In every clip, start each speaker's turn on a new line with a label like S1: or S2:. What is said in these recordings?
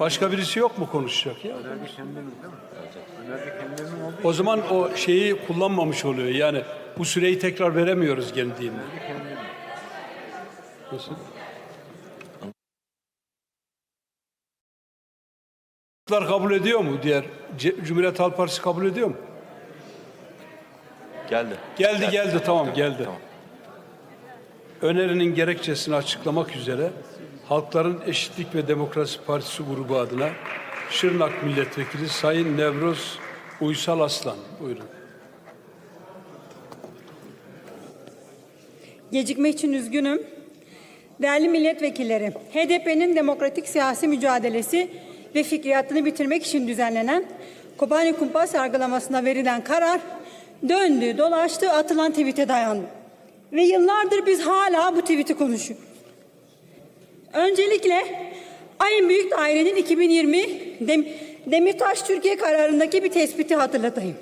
S1: Başka birisi yok mu konuşacak ya?
S2: Önerge kendinin değil mi? Önerge olduğu
S1: O zaman o şeyi kullanmamış oluyor. Yani bu süreyi tekrar veremiyoruz geldiğinde.
S2: için kendilerinin.
S1: Nasıl? kabul ediyor mu diğer C- Cumhuriyet Halk Partisi kabul ediyor mu?
S3: Geldi.
S1: Geldi geldi tamam geldi.
S3: Tamam.
S1: Önerinin gerekçesini açıklamak üzere Halkların Eşitlik ve Demokrasi Partisi grubu adına Şırnak Milletvekili Sayın Nevroz Uysal Aslan. Buyurun.
S4: Gecikme için üzgünüm. Değerli milletvekilleri, HDP'nin demokratik siyasi mücadelesi ve fikriyatını bitirmek için düzenlenen Kobani Kumpas yargılamasına verilen karar döndü, dolaştı, atılan tweet'e dayandı. Ve yıllardır biz hala bu tweet'i konuşuyoruz. Öncelikle Ayın Büyük Daire'nin 2020 Dem Demirtaş Türkiye kararındaki bir tespiti hatırlatayım.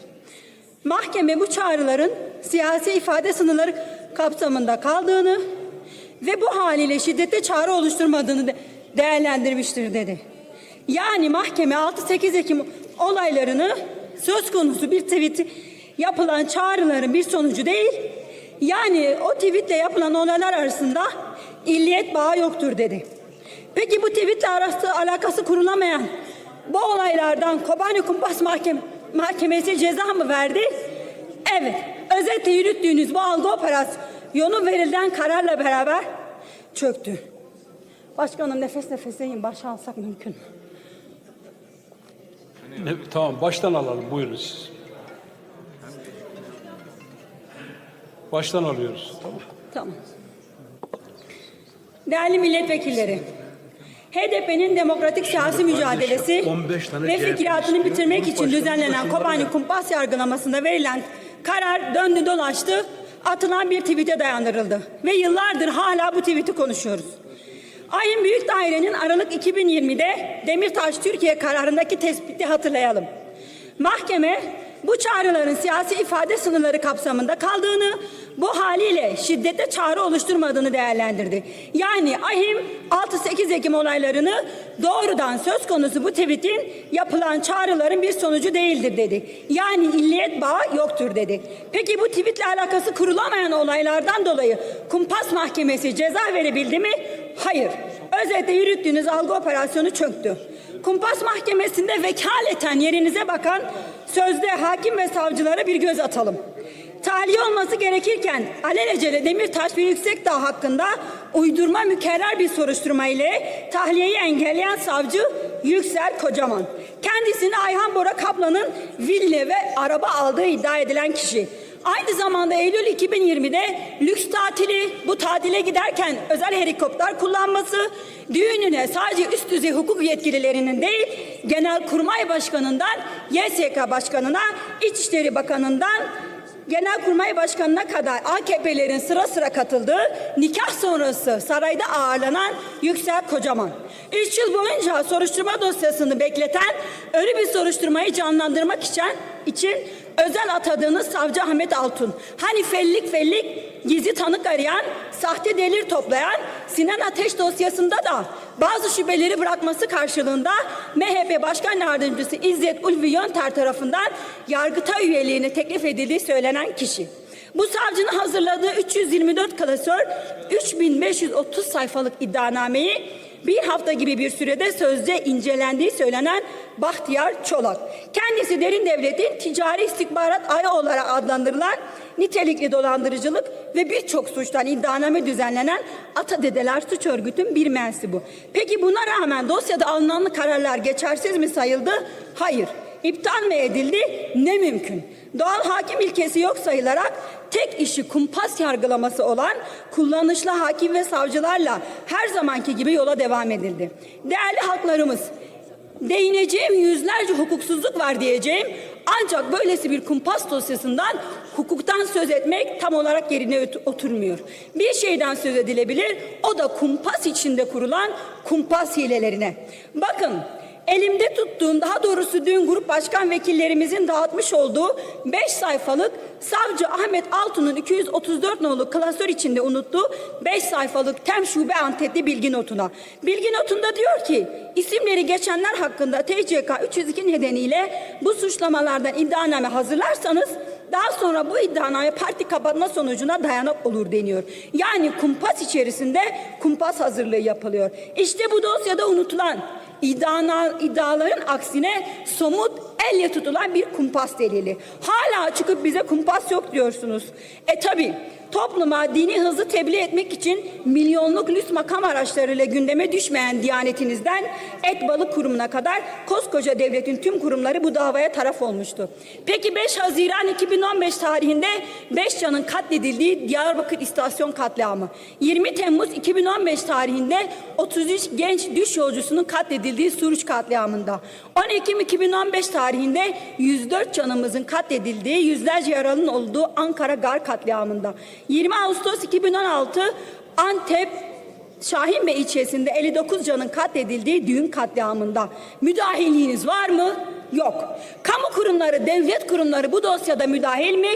S4: Mahkeme bu çağrıların siyasi ifade sınırları kapsamında kaldığını ve bu haliyle şiddete çağrı oluşturmadığını de- değerlendirmiştir dedi. Yani mahkeme 6-8 Ekim olaylarını söz konusu bir tweet yapılan çağrıların bir sonucu değil, yani o tweetle yapılan olaylar arasında illiyet bağı yoktur dedi. Peki bu tweetle arası alakası kurulamayan bu olaylardan Kobani Kumpas Mahkeme, Mahkemesi ceza mı verdi? Evet. Özetle yürüttüğünüz bu algı operasyonu verilen kararla beraber çöktü. Başkanım nefes nefeseyim. Baş alsak mümkün mü?
S1: Ne- tamam baştan alalım buyurun siz. Baştan alıyoruz. Tamam.
S4: Tamam. Değerli milletvekilleri, HDP'nin demokratik siyasi mücadelesi
S1: 15 tane
S4: ve fikriyatını bitirmek için düzenlenen Kobani. Kumpas yargılamasında verilen karar döndü dolaştı, atılan bir tweet'e dayandırıldı. Ve yıllardır hala bu tweet'i konuşuyoruz. Ayın Büyük Daire'nin Aralık 2020'de Demirtaş Türkiye kararındaki tespiti hatırlayalım. Mahkeme bu çağrıların siyasi ifade sınırları kapsamında kaldığını, bu haliyle şiddete çağrı oluşturmadığını değerlendirdi. Yani AHİM 6-8 Ekim olaylarını doğrudan söz konusu bu tweetin yapılan çağrıların bir sonucu değildir dedi. Yani illiyet bağı yoktur dedi. Peki bu tweetle alakası kurulamayan olaylardan dolayı Kumpas Mahkemesi ceza verebildi mi? Hayır. Özetle yürüttüğünüz algı operasyonu çöktü. Kumpas Mahkemesi'nde vekaleten yerinize bakan sözde hakim ve savcılara bir göz atalım. Tahliye olması gerekirken alelacele Demirtaş ve Yüksekdağ hakkında uydurma mükerrer bir soruşturma ile tahliyeyi engelleyen savcı Yüksel Kocaman. Kendisini Ayhan Bora Kaplan'ın villa ve araba aldığı iddia edilen kişi. Aynı zamanda Eylül 2020'de lüks tatili bu tatile giderken özel helikopter kullanması düğününe sadece üst düzey hukuk yetkililerinin değil Genelkurmay Başkanı'ndan YSK Başkanı'na İçişleri Bakanı'ndan Genelkurmay Başkanı'na kadar AKP'lerin sıra sıra katıldığı nikah sonrası sarayda ağırlanan Yüksel Kocaman. Üç yıl boyunca soruşturma dosyasını bekleten ölü bir soruşturmayı canlandırmak için, için özel atadığınız savcı Ahmet Altun. Hani fellik fellik gizli tanık arayan, sahte delil toplayan Sinan Ateş dosyasında da bazı şüpheleri bırakması karşılığında MHP Başkan Yardımcısı İzzet Ulvi Yönter tarafından yargıta üyeliğine teklif edildiği söylenen kişi. Bu savcının hazırladığı 324 klasör 3530 sayfalık iddianameyi bir hafta gibi bir sürede sözde incelendiği söylenen Bahtiyar Çolak. Kendisi derin devletin ticari istihbarat ağı olarak adlandırılan nitelikli dolandırıcılık ve birçok suçtan iddianame düzenlenen Atadedeler Suç Örgütü'nün bir mensubu. Peki buna rağmen dosyada alınan kararlar geçersiz mi sayıldı? Hayır. İptal mi edildi? Ne mümkün. Doğal hakim ilkesi yok sayılarak tek işi kumpas yargılaması olan kullanışlı hakim ve savcılarla her zamanki gibi yola devam edildi. Değerli halklarımız, değineceğim yüzlerce hukuksuzluk var diyeceğim. Ancak böylesi bir kumpas dosyasından hukuktan söz etmek tam olarak yerine ot- oturmuyor. Bir şeyden söz edilebilir, o da kumpas içinde kurulan kumpas hilelerine. Bakın, Elimde tuttuğum daha doğrusu dün grup başkan vekillerimizin dağıtmış olduğu 5 sayfalık Savcı Ahmet Altun'un 234 nolu klasör içinde unuttuğu 5 sayfalık tem şube antetli bilgi notuna. Bilgi notunda diyor ki isimleri geçenler hakkında TCK 302 nedeniyle bu suçlamalardan iddianame hazırlarsanız daha sonra bu iddianame parti kapatma sonucuna dayanak olur deniyor. Yani kumpas içerisinde kumpas hazırlığı yapılıyor. İşte bu dosyada unutulan iddiana, iddiaların aksine somut elle tutulan bir kumpas delili. Hala çıkıp bize kumpas yok diyorsunuz. E tabi topluma dini hızlı tebliğ etmek için milyonluk lüks makam araçlarıyla gündeme düşmeyen diyanetinizden et balık kurumuna kadar koskoca devletin tüm kurumları bu davaya taraf olmuştu. Peki 5 Haziran 2015 tarihinde 5 canın katledildiği Diyarbakır İstasyon katliamı, 20 Temmuz 2015 tarihinde 33 genç düş yolcusunun katledildiği Suruç katliamında, 10 Ekim 2015 tarihinde 104 canımızın katledildiği, yüzlerce yaralının olduğu Ankara Gar katliamında, 20 Ağustos 2016 Antep Şahin Bey ilçesinde 59 canın katledildiği düğün katliamında müdahilliğiniz var mı? Yok. Kamu kurumları, devlet kurumları bu dosyada müdahil mi?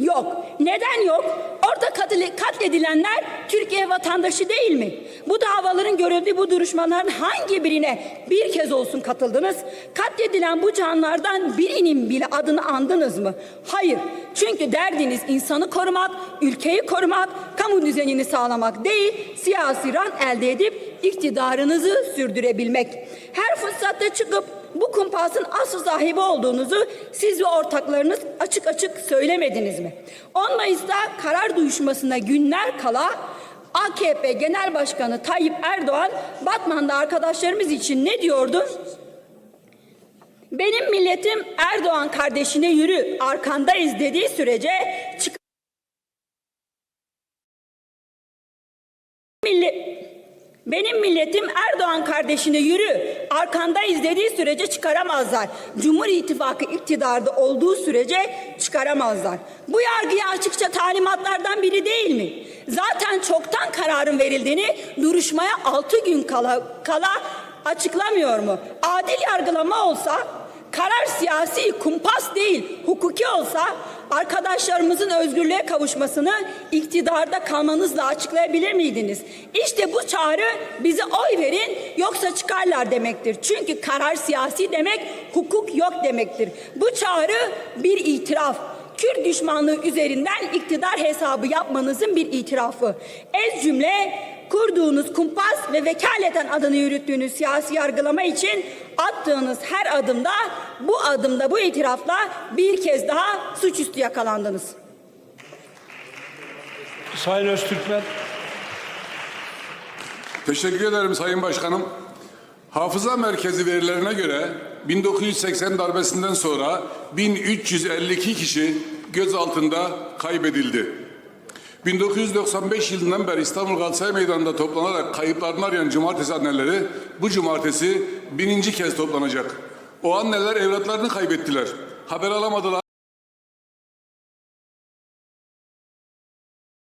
S4: Yok. Neden yok? Orada katledilenler Türkiye vatandaşı değil mi? Bu davaların görüldüğü bu duruşmaların hangi birine bir kez olsun katıldınız? Katledilen bu canlardan birinin bile adını andınız mı? Hayır. Çünkü derdiniz insanı korumak, ülkeyi korumak, kamu düzenini sağlamak değil, siyasi rant elde edip iktidarınızı sürdürebilmek. Her fırsatta çıkıp bu kumpasın asıl sahibi olduğunuzu siz ve ortaklarınız açık açık söylemediniz mi? 10 Mayıs'ta karar duyuşmasına günler kala AKP Genel Başkanı Tayyip Erdoğan Batman'da arkadaşlarımız için ne diyordu? Benim milletim Erdoğan kardeşine yürü arkandayız dediği sürece çık Milli- benim milletim Erdoğan kardeşine yürü arkandayız dediği sürece çıkaramazlar. Cumhur İttifakı iktidarda olduğu sürece çıkaramazlar. Bu yargıya açıkça talimatlardan biri değil mi? Zaten çoktan kararın verildiğini duruşmaya altı gün kala, kala açıklamıyor mu? Adil yargılama olsa Karar siyasi, kumpas değil, hukuki olsa arkadaşlarımızın özgürlüğe kavuşmasını iktidarda kalmanızla açıklayabilir miydiniz? İşte bu çağrı bize oy verin yoksa çıkarlar demektir. Çünkü karar siyasi demek hukuk yok demektir. Bu çağrı bir itiraf. Kürt düşmanlığı üzerinden iktidar hesabı yapmanızın bir itirafı. Ez cümle kurduğunuz kumpas ve vekaleten adını yürüttüğünüz siyasi yargılama için attığınız her adımda bu adımda bu itirafla bir kez daha suçüstü yakalandınız.
S1: Sayın Öztürkmen.
S3: Teşekkür ederim Sayın Başkanım. Hafıza Merkezi verilerine göre 1980 darbesinden sonra 1352 kişi gözaltında kaybedildi. 1995 yılından beri İstanbul Galatasaray Meydanı'nda toplanarak kayıplarını arayan cumartesi anneleri bu cumartesi bininci kez toplanacak. O anneler evlatlarını kaybettiler. Haber alamadılar.